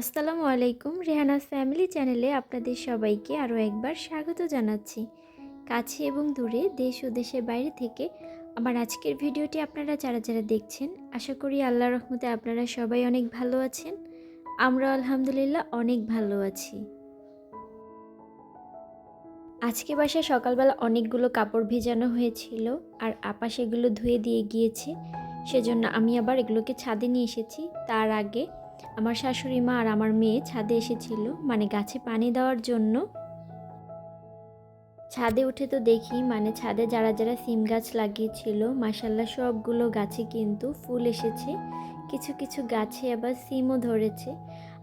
আসসালামু আলাইকুম। রেহানাস ফ্যামিলি চ্যানেলে আপনাদের সবাইকে আরও একবার স্বাগত জানাচ্ছি। কাছে এবং দূরে, দেশ ও দেশের বাইরে থেকে আমার আজকের ভিডিওটি আপনারা যারা যারা দেখছেন, আশা করি আল্লাহ রহমতে আপনারা সবাই অনেক ভালো আছেন। আমরা আলহামদুলিল্লাহ অনেক ভালো আছি। আজকে বাসায় সকালবেলা অনেকগুলো কাপড় ভেজানো হয়েছিল আর আপা সেগুলো ধুয়ে দিয়ে গিয়েছে। সেজন্য আমি আবার এগুলোকে ছাদে নিয়ে এসেছি। তার আগে আমার শাশুড়ি মা আর আমার মেয়ে ছাদে এসেছিল মানে গাছে পানি দেওয়ার জন্য। ছাদে উঠে তো দেখি মানে ছাদে যারা যারা সিম গাছ লাগিয়েছিল মাসাল্লাহ সবগুলো গাছে কিন্তু ফুল এসেছে। কিছু কিছু গাছে আবার সিমও ধরেছে।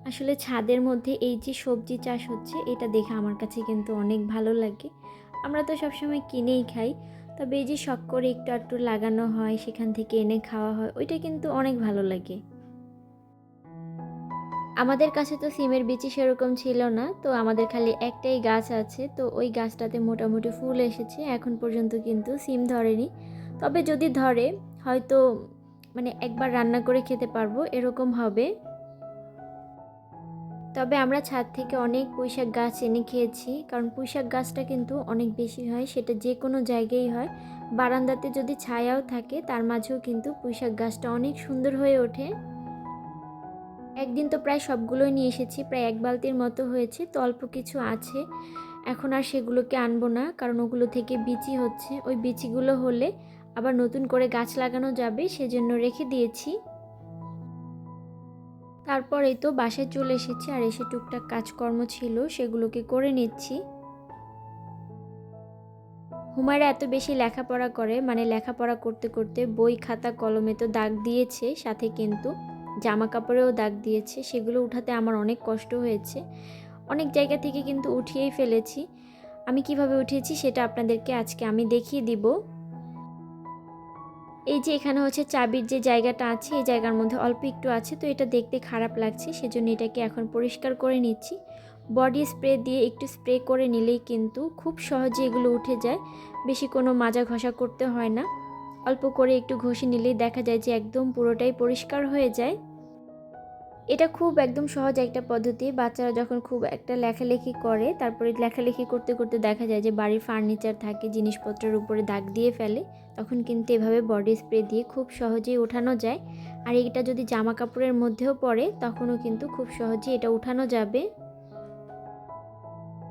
আসলে ছাদের মধ্যে এই যে সবজি চাষ হচ্ছে, এটা দেখে আমার কাছে কিন্তু অনেক ভালো লাগে। আমরা তো সবসময় কিনেই খাই, তবে এই যে শখ করে একটু একটু লাগানো হয়, সেখান থেকে এনে খাওয়া হয়, ওইটা কিন্তু অনেক ভালো লাগে। আমাদের কাছে তো সিমের বিচি সেরকম ছিল না, তো আমাদের খালি একটাই গাছ আছে, তো ওই গাছটাতে মোটামুটি ফুল এসেছে, এখন পর্যন্ত কিন্তু সিম ধরেনি। তবে যদি ধরে, হয়তো মানে একবার রান্না করে খেতে পারব, এরকম হবে। তবে আমরা ছাদ থেকে অনেক পুঁইশাক গাছ এনে খেয়েছি, কারণ পুঁইশাক গাছটা কিন্তু অনেক বেশি হয়, সেটা যে কোনো জায়গায় হয়। বারান্দাতে যদি ছায়াও থাকে, তার মাঝেও কিন্তু পুঁইশাক গাছটা অনেক সুন্দর হয়ে ওঠে। একদিন তো প্রায় সবগুলোই নিয়ে এসেছি, প্রায় এক বালতির মতো হয়েছে, তো অল্প কিছু আছে। এখন আর সেগুলোকে আনব না, কারণ ওগুলো থেকে বিচি হচ্ছে। ওই বিচিগুলো হলে আবার নতুন করে গাছ লাগানো যাবে, সেজন্য রেখে দিয়েছি। তারপরে তো বাসায় চলে এসেছি, আর এসে টুকটাক কাজকর্ম ছিল, সেগুলোকে করে নিচ্ছি। হুমায়রা এত বেশি লেখাপড়া করে মানে লেখাপড়া করতে করতে বই, খাতা, কলমে তো দাগ দিয়েছে, সাথে কিন্তু জামা কাপড়েও দাগ দিয়েছে, সেগুলো উঠাতে আমার অনেক কষ্ট হয়েছে। অনেক জায়গা থেকে কিন্তু উঠিয়েই ফেলেছি। আমি কীভাবে উঠিয়েছি সেটা আপনাদেরকে আজকে আমি দেখিয়ে দিব। এই যে এখানে হচ্ছে চাবির যে জায়গাটা আছে, এই জায়গার মধ্যে অল্প একটু আছে, তো এটা দেখতে খারাপ লাগছে, সেজন্য এটাকে এখন পরিষ্কার করে নিচ্ছি। বডি স্প্রে দিয়ে একটু স্প্রে করে নিলেই কিন্তু খুব সহজে এগুলো উঠে যায়, বেশি কোনো মাজা ঘষা করতে হয় না। অল্প করে একটু ঘষে নিলেই দেখা যায় যে একদম পুরোটাই পরিষ্কার হয়ে যায়। এটা খুব একদম সহজ একটা পদ্ধতি। বাচ্চারা যখন খুব একটা লেখালেখি করে, তারপরে লেখালেখি করতে করতে দেখা যায় যে বাড়ির ফার্নিচার থাকে, জিনিসপত্রের উপরে দাগ দিয়ে ফেলে, তখন কিন্তু এভাবে বডি স্প্রে দিয়ে খুব সহজেই ওঠানো যায়। আর এটা যদি জামা কাপড়ের মধ্যেও পড়ে, তখনও কিন্তু খুব সহজেই এটা উঠানো যাবে।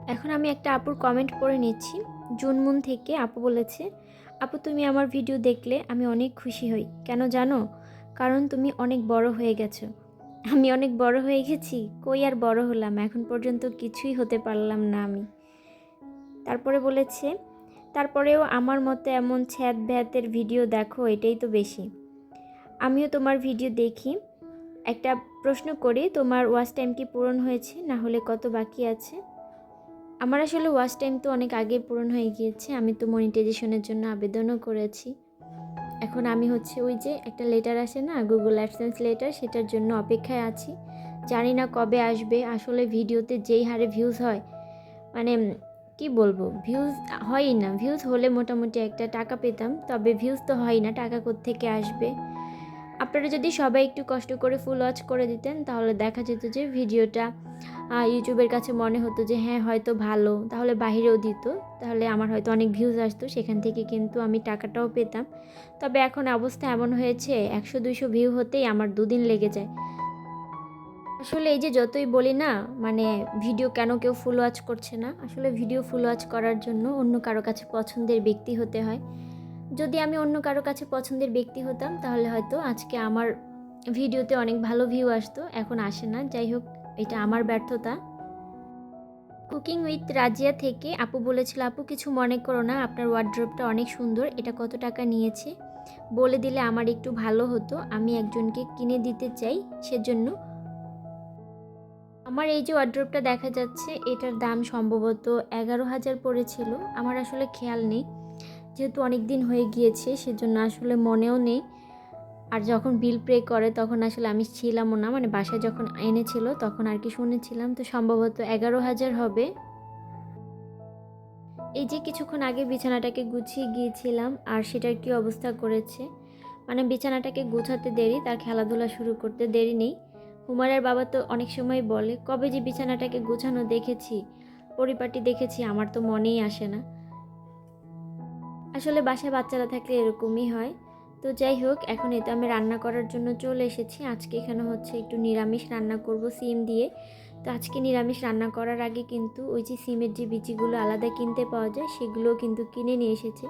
এখন আমি একটা আপুর কমেন্ট পড়ে নিচ্ছি। জুনমুন থেকে আপু বলেছে, আপু, তুমি আমার ভিডিও দেখলে আমি অনেক খুশি হই। কেন জানো? কারণ তুমি অনেক বড় হয়ে গেছো। আমি অনেক বড় হয়ে গেছি, কই আর বড় হলাম? এখন পর্যন্ত কিছুই হতে পারলাম না আমি। তারপরে বলেছে, তারপরেও আমার মতো এমন ছ্যাদ ভ্যাতের ভিডিও দেখো, এটাই তো বেশি। আমিও তোমার ভিডিও দেখি। একটা প্রশ্ন করি, তোমার ওয়াচ টাইম কি পূরণ হয়েছে? না হলে কত বাকি আছে? আমার আসলে ওয়াচ টাইম তো অনেক আগে পূরণ হয়ে গিয়েছে। আমি তো মনিটাইজেশনের জন্য আবেদনও করেছি। এখন আমি হচ্ছে ওই যে একটা লেটার আসে না গুগল অ্যাডসেন্স লেটার সেটার জন্য অপেক্ষায় আছি। জানি না কবে আসবে, আসলে ভিডিওতে যেই হারে ভিউজ হয় মানে কি বলব ভিউজ হয়ই না। ভিউজ হলে মোটামুটি একটা টাকা পেতাম, তবে ভিউজ তো হয় না, টাকা থেকে আসবে? আপনারা যদি সবাই একটু কষ্ট করে ফুল ওয়াচ করে দিতেন, তাহলে দেখা যেত যে ভিডিওটা ইউটিউবের কাছে মনে হতো যে হ্যাঁ হয়তো ভালো। তাহলে বাহিরেও দিত। তাহলে আমার হয়তো অনেক ভিউজ আসতো, সেখান থেকে কিন্তু আমি টাকাটাও পেতাম। তবে এখন অবস্থা এমন হয়েছে, একশো দুইশো ভিউ হতেই আমার দুদিন লেগে যায়। আসলে এই যে যতই বলি না মানে ভিডিও কেন কেউ ফুল ওয়াচ করছে না? আসলে ভিডিও ফুল ওয়াচ করার জন্য অন্য কারও কাছে পছন্দের ব্যক্তি হতে হয়। যদি আমি অন্য কারও কাছে পছন্দের ব্যক্তি হতাম, তাহলে হয়তো আজকে আমার ভিডিওতে অনেক ভালো ভিউ আসতো, এখন আসে না। যাই হোক এটা আমার ব্যর্থতা। কুকিং উইথ রাজিয়া থেকে আপু বলেছিল, আপু, কিছু মনে করো না, আপনার ওয়ার্ড্রপটা অনেক সুন্দর, এটা কত টাকা নিয়েছে? বলে দিলে আমার একটু ভালো হতো, আমি একজনকে কিনে দিতে চাই সেজন্য। আমার এই যে ওয়ার্ড্রপটা দেখা যাচ্ছে, এটার দাম সম্ভবত এগারো হাজার পড়েছিল, আমার আসলে খেয়াল নেই। যেহেতু অনেক দিন হয়ে গিয়েছে, সেজন্য আসলে মনেও নেই। আর যখন বিল প্রে করে তখন আসলে আমি ছিলামও না মানে বাসায় যখন এনেছিল তখন আর কি শুনেছিলাম। তো সম্ভবত এগারো হাজার হবে। এই যে কিছুক্ষণ আগে বিছানাটাকে গুছিয়ে গিয়েছিলাম আর সেটার কি অবস্থা করেছে। মানে বিছানাটাকে গুছাতে দেরি, তার খেলাধুলা শুরু করতে দেরি নেই। হুমারের বাবা তো অনেক সময় বলে, কবে যে বিছানাটাকে গোছানো দেখেছি, পরিপাটি দেখেছি, আমার তো মনেই আসে না। আসলে বাসায় বাচ্চারা থাকলে এরকমই হয়। তো যাই হোক, এখন এতে আমি রান্না করার জন্য চলে এসেছি। আজকে এখানে হচ্ছে একটু নিরামিষ রান্না করব সিম দিয়ে। তো আজকে নিরামিষ রান্না করার আগে কিন্তু ওই যে সিমের যে বিচিগুলো আলাদা কিনতে পাওয়া যায়, সেগুলোও কিন্তু কিনে নিয়ে এসেছে।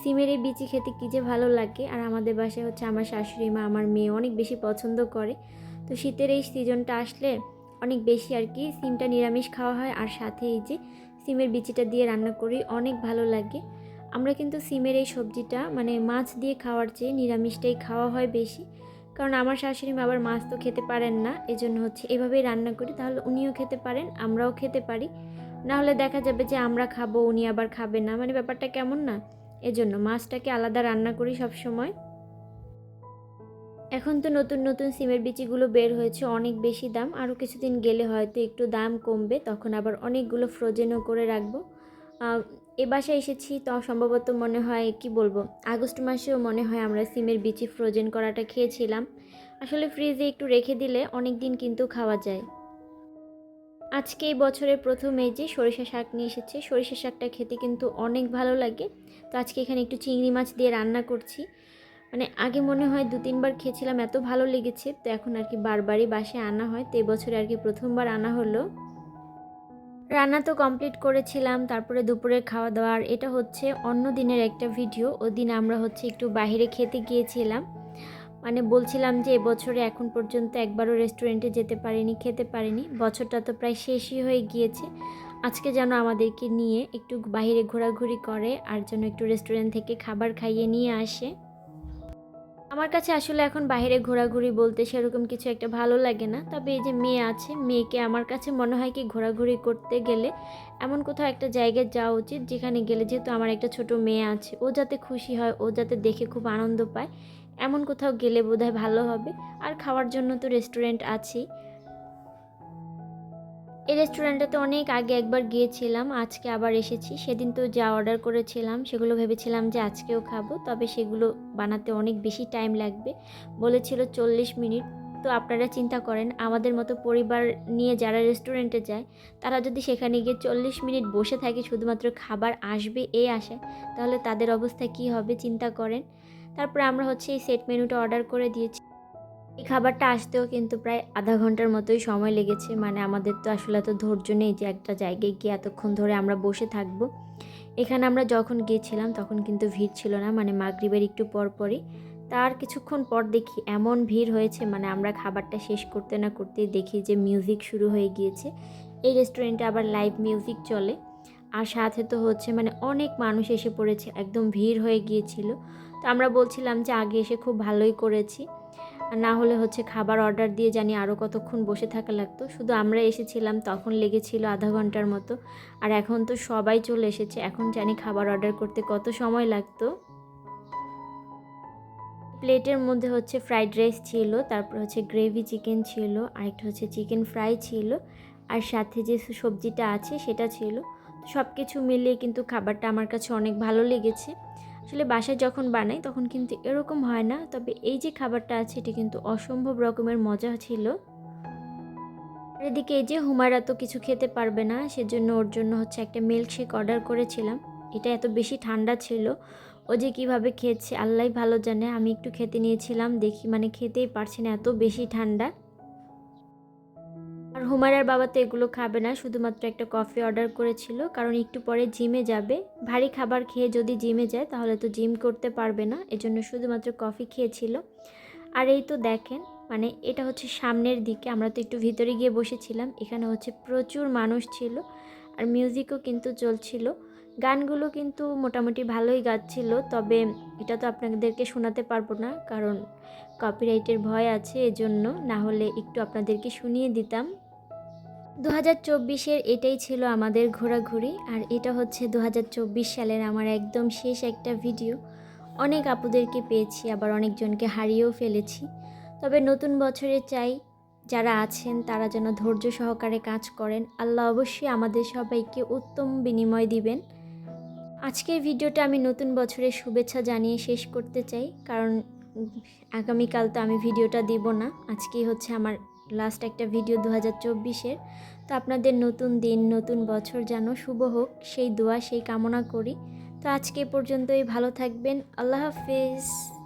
সিমের এই বিচি খেতে কী যে ভালো লাগে, আর আমাদের বাসায় হচ্ছে আমার শাশুড়ি মা, আমার মেয়ে অনেক বেশি পছন্দ করে। তো শীতের এই সিজনটা আসলে অনেক বেশি আর কি। সিমটা নিরামিষ খাওয়া হয়, আর সাথে এই যে সিমের বিচিটা দিয়ে রান্না করি অনেক ভালো লাগে। আমরা কিন্তু সিমের এই সবজিটা মানে মাছ দিয়ে খাওয়ার চেয়ে নিরামিষটাই খাওয়া হয় বেশি। কারণ আমার শাশুড়ি মা আবার মাছ তো খেতে পারেন না, এজন্য হচ্ছে এভাবেই রান্না করি। তাহলে উনিও খেতে পারেন, আমরাও খেতে পারি। না হলে দেখা যাবে যে আমরা খাব, উনি আবার খাবে না। মানে ব্যাপারটা কেমন না? এজন্য মাছটাকে আলাদা রান্না করি সব সময় এখন তো নতুন নতুন সিমের বিচিগুলো বের হয়েছে, অনেক বেশি দাম। আরও কিছুদিন গেলে হয়তো একটু দাম কমবে, তখন আবার অনেকগুলো ফ্রোজেনও করে রাখব। এ বাসায় এসেছি তো সম্ভবত মনে হয়, কি বলব, আগস্ট মাসেও মনে হয় আমরা সিমের বিচি ফ্রোজেন করাটা খেয়েছিলাম। আসলে ফ্রিজে একটু রেখে দিলে অনেক দিন কিন্তু খাওয়া যায়। আজকে এই বছরের প্রথম যে সরিষা শাক নিয়ে এসেছে, সরিষা শাকটা খেতে কিন্তু অনেক ভালো লাগে। তো আজকে এখানে একটু চিংড়ি মাছ দিয়ে রান্না করছি। মানে আগে মনে হয় দু তিনবার খেয়েছিলাম, এত ভালো লেগেছে। তো এখন আর কি বারবারই বাসায় আনা হয়, তো এবছরে আর কি প্রথমবার আনা হলো। রান্না তো কমপ্লিট করেছিলাম, তারপরে দুপুরের খাওয়া দাওয়া আর এটা হচ্ছে অন্য দিনের একটা ভিডিও ওদিন আমরা হচ্ছে একটু বাইরে খেতে গিয়েছিলাম। মানে বলছিলাম যে এবছরে এখন পর্যন্ত একবারও রেস্টুরেন্টে যেতে পারিনি, খেতে পারিনি, বছরটা তো প্রায় শেষই হয়ে গিয়েছে। আজকে যেন আমাদেরকে নিয়ে একটু বাইরে ঘোরাঘুরি করে, আর যেন একটু রেস্টুরেন্ট থেকে খাবার খাইয়ে নিয়ে আসে। আমার কাছে আসলে এখন বাইরে ঘোরাঘুরি বলতে সেরকম কিছু একটা ভালো লাগে না। তবে এই যে মেয়ে আছে, মেয়েকে আমার কাছে মনে হয় কি ঘোরাঘুরি করতে গেলে এমন কোথাও একটা জায়গায় যাওয়া উচিত যেখানে গেলে যেহেতু আমার একটা ছোট মেয়ে আছে, ও যাতে খুশি হয়, ও যাতে দেখে খুব আনন্দ পায়। এমন কোথাও গেলে বোধহয় ভালো হবে। আর খাওয়ার জন্য তো রেস্টুরেন্ট আছেই। এই রেস্টুরেন্টটাতে অনেক আগে একবার গিয়েছিলাম, আজকে আবার এসেছি। সেদিন তো যা অর্ডার করেছিলাম, সেগুলো ভেবেছিলাম যে আজকেও খাব, তবে সেগুলো বানাতে অনেক বেশি টাইম লাগবে। বলেছিল চল্লিশ মিনিট। তো আপনারা চিন্তা করেন, আমাদের মতো পরিবার নিয়ে যারা রেস্টুরেন্টে যায়, তারা যদি সেখানে গিয়ে চল্লিশ মিনিট বসে থাকে, শুধুমাত্র খাবার আসবে এই আশায়, তাহলে তাদের অবস্থা কি হবে চিন্তা করেন। তারপরে আমরা হচ্ছে এই সেট মেনুটা অর্ডার করে দিয়েছি। এই খাবারটা আসতেও কিন্তু প্রায় আধা ঘণ্টার মতোই সময় লেগেছে। মানে আমাদের তো আসলে এত ধৈর্য নেই যে একটা জায়গায় গিয়ে এতক্ষণ ধরে আমরা বসে থাকব। এখানে আমরা যখন গিয়েছিলাম তখন কিন্তু ভিড় ছিল না মানে মাগরিবের একটু পর পরই। তার কিছুক্ষণ পর দেখি এমন ভিড় হয়েছে মানে আমরা খাবারটা শেষ করতে না করতেই দেখি যে মিউজিক শুরু হয়ে গিয়েছে। এই রেস্টুরেন্টে আবার লাইভ মিউজিক চলে। আর সাথে তো হচ্ছে মানে অনেক মানুষ এসে পড়েছে, একদম ভিড় হয়ে গিয়েছিল। তো আমরা বলছিলাম যে আগে এসে খুব ভালোই করেছি। না হলে হচ্ছে খাবার অর্ডার দিয়ে জানি আরও কতক্ষণ বসে থাকা লাগতো। শুধু আমরা এসেছিলাম, তখন লেগেছিল আধা ঘণ্টার মতো। আর এখন তো সবাই চলে এসেছে, এখন জানি খাবার অর্ডার করতে কত সময় লাগতো। প্লেটের মধ্যে হচ্ছে ফ্রাইড রাইস ছিল, তারপর হচ্ছে গ্রেভি চিকেন ছিল আরেকটা হচ্ছে চিকেন ফ্রাই ছিল, আর সাথে যে সবজিটা আছে সেটা ছিল। সব কিছু মিলিয়ে কিন্তু খাবারটা আমার কাছে অনেক ভালো লেগেছে। আসলে বাসায় যখন বানাই তখন কিন্তু এরকম হয় না। তবে এই যে খাবারটা আছে এটি কিন্তু অসম্ভব রকমের মজা ছিল। এদিকে এই যে হুমায়রা তো কিছু খেতে পারবে না, সেজন্য ওর জন্য হচ্ছে একটা মিল্ক শেক অর্ডার করেছিলাম। এটা এত বেশি ঠান্ডা ছিল। ও যে কীভাবে খেয়েছে আল্লাহ ভালো জানে। আমি একটু খেতে নিয়েছিলাম, দেখি মানে খেতেই পারছি না, এত বেশি ঠান্ডা। হুমায়রার বাবা তো এগুলো খাবে না, শুধুমাত্র একটা কফি অর্ডার করেছিল, কারণ একটু পরে জিমে যাবে। ভারী খাবার খেয়ে যদি জিমে যায়, তাহলে তো জিম করতে পারবে না, এজন্য শুধুমাত্র কফি খেয়েছিল। আর এই তো দেখেন মানে এটা হচ্ছে সামনের দিকে, আমরা তো একটু ভিতরে গিয়ে বসেছিলাম, এখানে হচ্ছে প্রচুর মানুষ ছিল, আর মিউজিকও কিন্তু চলছিল। গানগুলো কিন্তু মোটামুটি ভালোই গাচ্ছিল, তবে এটা তো আপনাদেরকে শোনাতে পারব না, কারণ কপিরাইটের ভয় আছে, এজন্য না হলে একটু আপনাদেরকে শুনিয়ে দিতাম। দু হাজার চব্বিশের এটাই ছিল আমাদের ঘোরাঘুরি, আর এটা হচ্ছে দু হাজার চব্বিশ সালের আমার একদম শেষ একটা ভিডিও। অনেক আপুদেরকে পেয়েছি, আবার অনেকজনকে হারিয়েও ফেলেছি। তবে নতুন বছরে চাই যারা আছেন, তারা যেন ধৈর্য সহকারে কাজ করেন। আল্লাহ অবশ্যই আমাদের সবাইকে উত্তম বিনিময় দিবেন। আজকের ভিডিওটা আমি নতুন বছরের শুভেচ্ছা জানিয়ে শেষ করতে চাই, কারণ আগামীকাল তো আমি ভিডিওটা দিব না। আজকেই হচ্ছে আমার লাস্ট একটা ভিডিও দু হাজার চব্বিশের। তো আপনাদের নতুন দিন, নতুন বছর যেন শুভ হোক, সেই দোয়া, সেই কামনা করি। তো আজকে পর্যন্তই, ভালো থাকবেন, আল্লাহ হাফিজ।